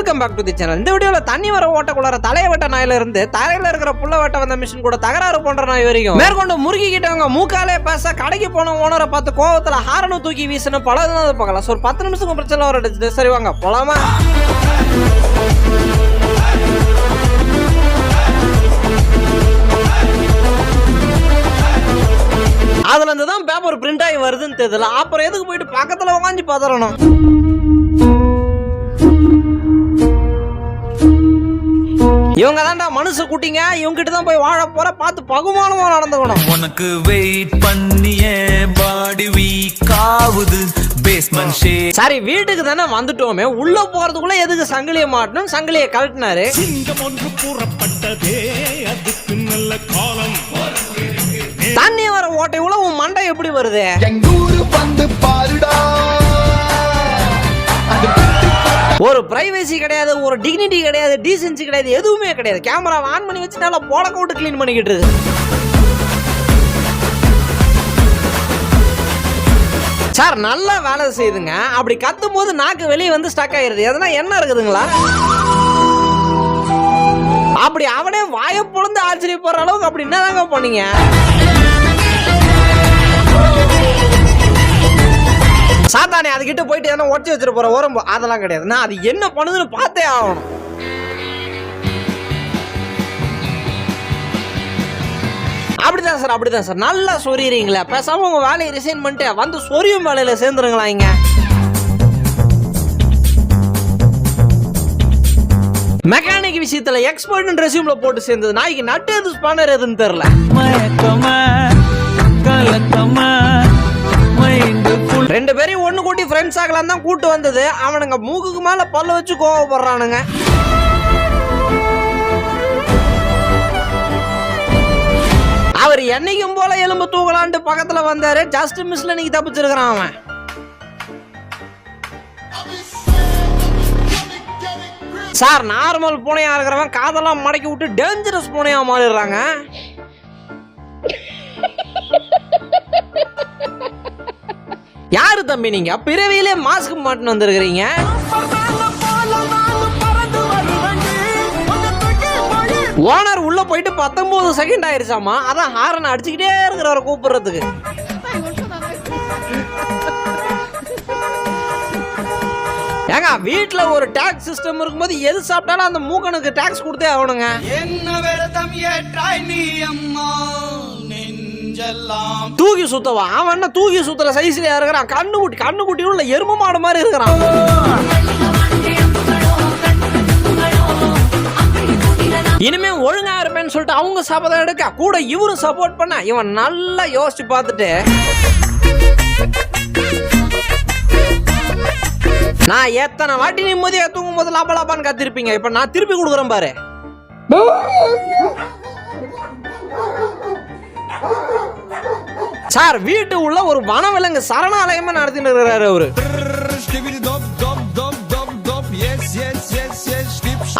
Welcome back to the channel இந்த வீடியோல தண்ணி வர ஓட்டக்குள்ளார தலைய வெட்ட நாயில இருந்து தரையில இருக்கிற புள்ள வெட்ட வந்த மிஷின் கூட தகராறு போன்ற நாய் வரைக்கும். மேற்கொண்டு முறுக்கி கிட்டவங்க மூக்காலே பேச கடைக்கு போன ஓனரை பார்த்து கோவத்துல ஹாரனு தூக்கி வீசணும் பல தான் பார்க்கலாம் ஒரு பத்து நிமிஷத்துக்கு பிரச்சனை வர சரி வாங்க போலாமா? அதுல இருந்து தான் பேப்பர் பிரிண்ட் ஆகி வருதுன்னு தெரியல அப்புறம் எதுக்கு போயிட்டு பக்கத்துல உட்காந்து பதறணும்? இவங்க தான்டா மனுஷ குட்டிங்க இவங்க கிட்ட தான் போய் வாழ போற பார்த்து பகுமானமா நடந்துக்கணும். உனக்கு வெயிட் பண்ணியே பாடி வீக் ஆகுது பேஸ்மெண்ட் சரி வீட்டுக்கு தானே வந்துட்டோமே உள்ள போறதுக்குள்ள எதுக்கு சங்கிலியை மாட்டணும்? சங்கிலியை கழட்டினாரு. சிங்கம் ஒன்று கூறப்பட்டதே அதுக்கு நல்ல காலம். தண்ணி வர ஓட்டை உள்ள உன் மண்டை எப்படி வருது? எங்கூரு வந்து பாருடா. ஒரு பிரைவசி கிடையாது ஒரு டிக்னிட்டி கிடையாது டீசென்சி கிடையாது எதுவுமே கிடையாது. கேமரா ஆன் பண்ணி வச்சு நல்லா போட விட்டு க்ளீன் பண்ணிக்கிட்டு இருக்கு. சார் நல்லா வேலை செய்யுதுங்க அப்படி கத்தும் போது நாக்கு வெளியே வந்து ஸ்டக் ஆயிருது. எதனா என்ன இருக்குதுங்களா? அப்படி அவனே வாயை பொழுந்து ஆச்சரியப்படுற அளவுக்கு அப்படி என்னதாங்க பண்ணீங்க? சாத்தானே அதுகிட்ட போயிட்டு எதனா உடச்சி வச்சிட்டு போற உரம்பு அதெல்லாம் கிடையாது. நான் அது என்ன பண்ணுதுன்னு பார்த்தே ஆகணும். அப்படிதான் சார் அப்படிதான் சார். நல்லா சொரியுறீங்களே பேசாம உங்க வேலையை ரிசைன் பண்ணிட்டு வந்து சொரியும் வேலையில சேர்ந்துருங்களா இங்க. மெக்கானிக் விஷயத்துல எக்ஸ்பர்ட் ரெசியூம்ல போட்டு சேர்ந்தது. நாய்க்கு நட்டு எது ஸ்பானர் எதுன்னு தெரியல. ரெண்டு பேரையும் ஒன்று கூட்டி ஃப்ரெண்ட்ஸ் ஆகலாம் தான் கூட்டு வந்தது. அவனுங்க மூக்குக்கு மேலே பல்ல வச்சு கோவப்படுறானுங்க. அவர் என்னைக்கும் போல எலும்பு தூக்கலான்ட்டு பக்கத்தில் வந்தாரு. ஜஸ்ட் மிஸ்ல நீங்க தப்பிச்சிருக்கிறான் அவன். சார் நார்மல் பூனையா இருக்கிறவன் காதெல்லாம் மடக்கி விட்டு டேஞ்சரஸ் பூனையா மாறிடுறாங்க. யாரு தம்பி நீங்க? பிறவியிலே மாஸ்க் மாட்டின்னு வந்திருக்கிறீங்க. ஓனர் உள்ள போயிட்டு பத்தொன்பது செகண்ட் ஆயிருச்சாமா அதான் ஹாரன் அடிச்சுக்கிட்டே இருக்கிறவரை கூப்பிடுறதுக்கு. ஏங்க வீட்டில் ஒரு டாக்ஸ் சிஸ்டம் இருக்கும்போது எது சாப்பிட்டாலும் அந்த மூக்கனுக்கு டாக்ஸ் கொடுத்தே ஆகணுங்க. என்ன விரதம் ஏற்றாய் நீ அம்மா? நெஞ்செல்லாம் தூக்கி சுத்தவா? அவன் என்ன தூக்கி சுத்துற சைஸ்ல இருக்கிறான்? கண்ணு குட்டி கண்ணு குட்டி உள்ள எரும மாடு மாதிரி இருக்கிறான். இனிமே ஒழுங்கா இருப்பேன்னு சொல்லிட்டு அவங்க சபதம் எடுக்க கூட இவரும் சப்போர்ட் பண்ண. இவன் நல்லா யோசிச்சு பார்த்துட்டு நான் எத்தனை வாட்டி நிம்மதியா தூங்கும் போது லாப லாபான்னு கத்திருப்பீங்க? இப்ப நான் திருப்பி கொடுக்குறேன் பாரு. சார் வீட்டு உள்ள ஒரு வனவிலங்கு சரணாலயமா நடத்திட்டு இருக்கிறாரு அவரு.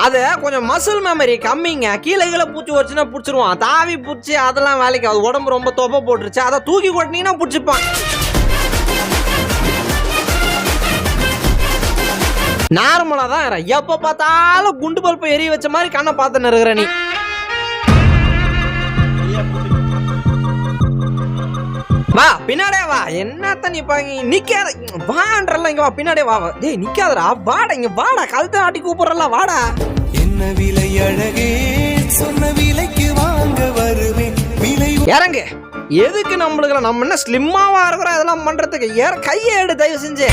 அது கொஞ்சம் மசில் மெமரி கம்மிங்க. கீழே கீழே பூச்சி வச்சுன்னா பிடிச்சிருவான். தாவி பூச்சி அதெல்லாம் வேலைக்கு அது உடம்பு ரொம்ப தொப்பை போட்டுருச்சு. அதை தூக்கி கொட்டினீங்கன்னா பிடிச்சிப்பான். நார்மலா தான் எப்போ பார்த்தாலும் குண்டு பல்பை எரிய வச்ச மாதிரி கண்ணை பார்த்துன்னு இருக்கிற நீ. வா பின்னாடியே வா. என்னத்த நிப்பாங்க நிக்காத. வான்றல இங்க வா பின்னாடியே வா. டேய் நிக்காதடா. வாடா இங்க வாடா. கழுத்தை ஆட்டி கூப்பிடுறல வாடா. என்ன விலை அழகே? சொன்ன விலைக்கு வாங்க வருவேன் விலை இறங்கு. எதுக்கு நம்மளுக்கு நம்ம என்ன ஸ்லிம்மாவா இருக்கிறோம்? இதெல்லாம் பண்றதுக்கு. ஏற கையை எடு தயவு செஞ்சு.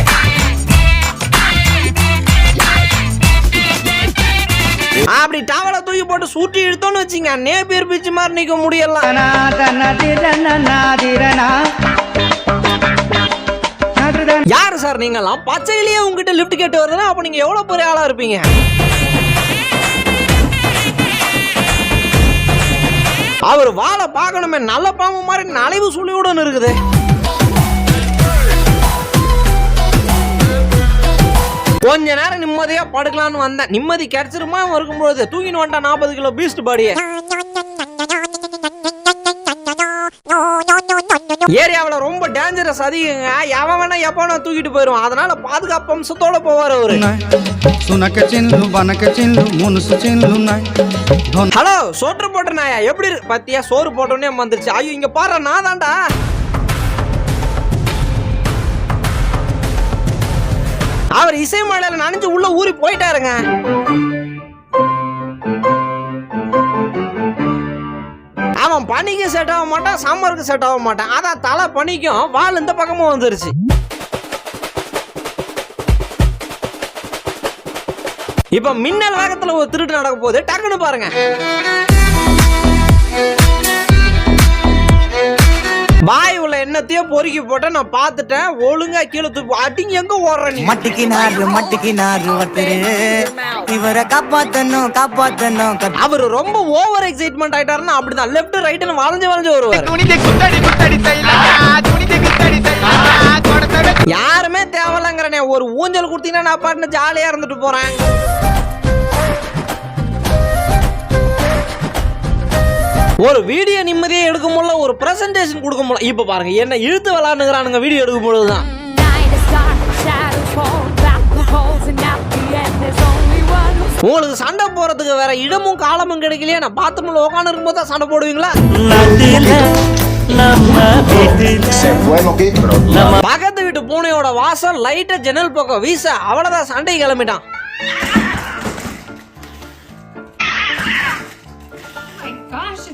அப்படி டவலை தூக்கி போட்டு சுட்டி இழுத்தோன்னு வச்சுங்க. நேபியர் பிச்சு மாதிரி நிற்க முடியலாம். யாரு சார் நீங்களாம்? பச்சையிலேயே உங்ககிட்ட லிஃப்ட் கேட்டு வருதுன்னா அப்ப நீங்க எவ்வளவு பெரிய ஆளா இருப்பீங்க? அவர் வாழை பார்க்கணுமே நல்ல பாம்பு மாதிரி நலைவு சுழியுடன் இருக்குது. கொஞ்ச நேரம் நிம்மதியா படுக்கலாம்னு வந்தேன். நிம்மதி கிடைச்சிருமா? இருக்கும்போது தூக்கின்னு வந்துட்டான் நாற்பது கிலோ பீஸ்ட் பாடிய ஏரியாவில் ரொம்ப டேஞ்சரஸ் அதிகங்க. எவன் வேணா எப்போ தூக்கிட்டு போயிடும் அதனால பாதுகாப்பு அம்சத்தோட போவார் அவரு. ஹலோ சோற்று போட்ட எப்படி பத்தியா? சோறு போட்டோன்னே வந்துருச்சு. ஐயோ இங்கே பாடுற நான் தான்டா. அவர் இசை மழையில நனைஞ்சு உள்ள ஊறி போயிட்டாருங்க. அவன் பனிக்கு செட் ஆக மாட்டான் சம்மருக்கு செட் ஆக மாட்டான். அதான் தலை பனிக்கும் வால் இந்த பக்கமும் வந்துருச்சு. இப்ப மின்னல் வேகத்துல ஒரு திருட்டு நடக்க போகுது. டக்குன்னு பாருங்க. வாய் உள்ள எண்ணத்தையோ பொறுக்கி போட்ட நான் பார்த்துட்டேன். ஒழுங்கா கீழே தூக்கி அடிங்க எங்க ஓடுற நீ? மட்டிக்கினாரு மட்டிக்கினாரு ஒருத்தரு. இவரை காப்பாத்தணும் காப்பாத்தணும் அவர் ரொம்ப ஓவர் எக்ஸைட்மெண்ட் ஆயிட்டாருன்னா அப்படிதான். லெஃப்ட் ரைட்னு வளைஞ்சு வளைஞ்சு வருவார். யாருமே தேவையில்லங்கிறனே ஒரு ஊஞ்சல் கொடுத்தீங்கன்னா நான் பாட்டுன்னு ஜாலியா இருந்துட்டு போறேன். ஒரு வீடியோ நிம்மதியே எடுக்க முடியல ஒரு பிரசன்டேஷன் கொடுக்க முடியல இப்ப பாருங்க என்ன இழுத்து விளாண்டுங்கிறானுங்க வீடியோ எடுக்கும் பொழுதுதான். உங்களுக்கு சண்டை போறதுக்கு வேற இடமும் காலமும் கிடைக்கலையா. நான் பாத்ரூம்ல உட்காந்து இருக்கும்போது தான் சண்டை போடுவீங்களா. பக்கத்து வீட்டு பூனையோட வாசம் லைட்டா ஜன்னல் பக்கம் வீச அவ்வளவுதான் சண்டை கிளம்பிட்டான்.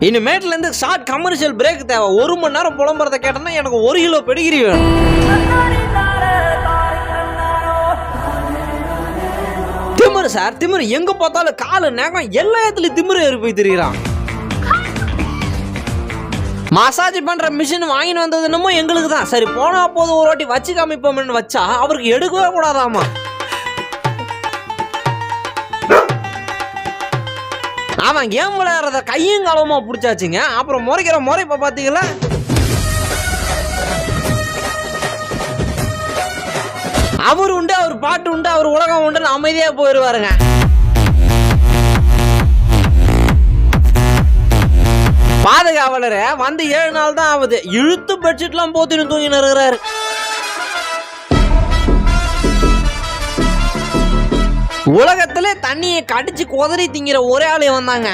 இனிமேட்ல இருந்து ஷார்ட் கமர்ஷியல் பிரேக் தேவை. ஒரு மணி நேரம் புலம்புறத கேட்டனா எனக்கு ஒரு கிலோ பெடிகிரி வேணும். திமிரு சார் திமிரு. எங்க பார்த்தாலும் காலு நேகம் எல்லா இடத்துலயும் திமிரு ஏறி போய் திரிகிறான் மசாஜ் பண்ற மிஷின் வாங்கின்னு வந்தது என்னமோ எங்களுக்கு தான் சரி போனா போது ஒரு வாட்டி வச்சு காமிப்போம்னு வச்சா அவருக்கு எடுக்கவே கூடாதாமா? நான் கேம் விளையாடுறத கையும் களவுமா பிடிச்சாச்சுங்க. அப்புறம் முறைக்கிற முறை இப்ப பாத்தீங்களா? அவர் உண்டு அவர் பாட்டு உண்டு அவர் உலகம் உண்டு அமைதியா போயிருவாருங்க. பாதுகாவலர் வந்து ஏழு நாள் தான் ஆகுது. இழுத்து பெட்ஷீட்லாம் போத்தின்னு தூங்கின்னு இருக்கிறாரு. உலகத்துல தண்ணியை கடிச்சு குதறி திங்கிற ஒரே ஆளு வந்தாங்க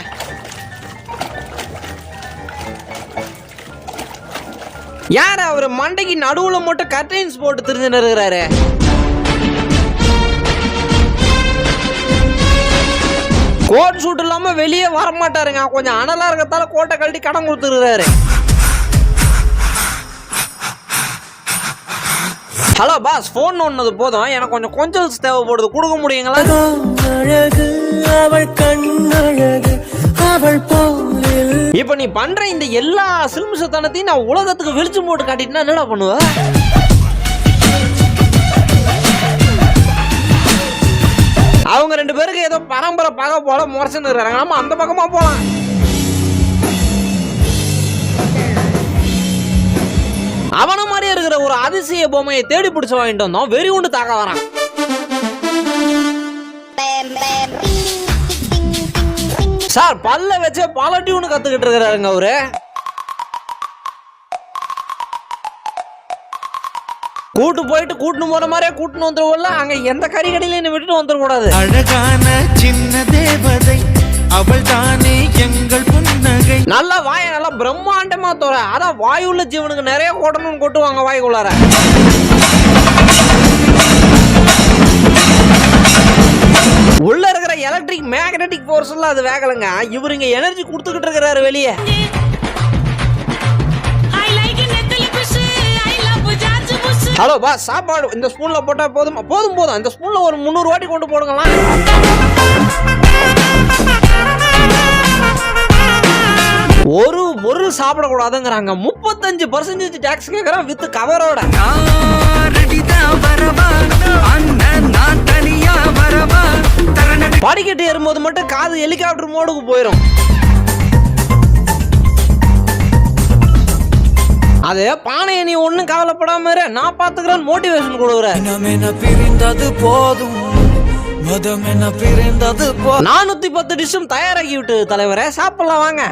யார் அவர்? மண்டைக்கு நடுவுல மட்டும் கர்டைன்ஸ் போட்டு தெரிஞ்சுன்னு இருக்கிறாரு. கோட் ஷூட் இல்லாம வெளியே வர மாட்டாருங்க கொஞ்சம் அனலா இருக்கத்தால கோட்டை கழட்டி கடன் கொடுத்துருக்காரு ஹலோ பாஸ் ஃபோன் ஒன்னது போதும். எனக்கு கொஞ்சம் கொஞ்சம் தேவைப்படுது. கொடுக்க முடியுங்களா? இப்ப நீ பண்ற இந்த எல்லா சில்மிசத்தனத்தையும் நான் உலகத்துக்கு வெளிச்சம் போட்டு காட்டிட்டுனா என்னடா பண்ணுவ? அவங்க ரெண்டு பேருக்கு ஏதோ பரம்பரை பகை போல முறைச்சுன்னு இருக்காங்க நம்ம அந்த பக்கமா போலாம். அவன மாதிரி இருக்கிற ஒரு அதிசய பொம்மையை தேடி பிடிச்சு வாங்கிட்டு வந்தோம். வெறி உண்டு தாக்க வரான். சார் பல்ல வச்சு பல டியூன் கத்துக்கிட்டு இருக்கிறாருங்க அவரு. கூட்டு போயிட்டு கூட்டுன்னு போற மாதிரியே கூட்டுன்னு வந்துருவோம்ல. அங்க எந்த கறி கடையில விட்டுட்டு வந்துடக்கூடாது. அழகான சின்ன தேவதை அவள் தானே எங்கள் புன்னகை. நல்லா வாயை நல்லா பிரம்மாண்டமா தோற. அதான் வாயுள்ள ஜீவனுக்கு நிறைய கொட்டணும்னு கொட்டுவாங்க வாய்க்குள்ளார. உள்ள இருக்கிற எலக்ட்ரிக் மேக்னெட்டிக் ஃபோர்ஸ் எல்லாம் அது வேகலைங்க. இவர் இங்க எனர்ஜி கொடுத்துக்கிட்டு இருக்கிறாரு வெளியே. ஹலோ பா சாப்பாடு இந்த ஸ்பூன்ல போட்டா போதும்? போதும் போதும். இந்த ஸ்பூன்ல ஒரு முந்நூறு வாட்டி கொண்டு போடுங்களா ஒரு பொருள் சாப்பிடக்கூடாதுங்கிறாங்க. முப்பத்தஞ்சு பர்சன்டேஜ் டேக்ஸ் கேட்கறான் வித் கவரோட படிக்கட்டு ஏறும்போது மட்டும் காது ஹெலிகாப்டர் மோடுக்கு போயிடும் அது பானையை நீ ஒன்றும் கவலைப்படாம இரு. நான் பார்த்துக்கிறேன் மோட்டிவேஷன் கொடுக்குறேன் பிரிந்தது போதும்? நானூத்தி பத்து டிஷ்ஷும் தயாராகி விட்டு தலைவரே சாப்பிடலாம் வாங்க.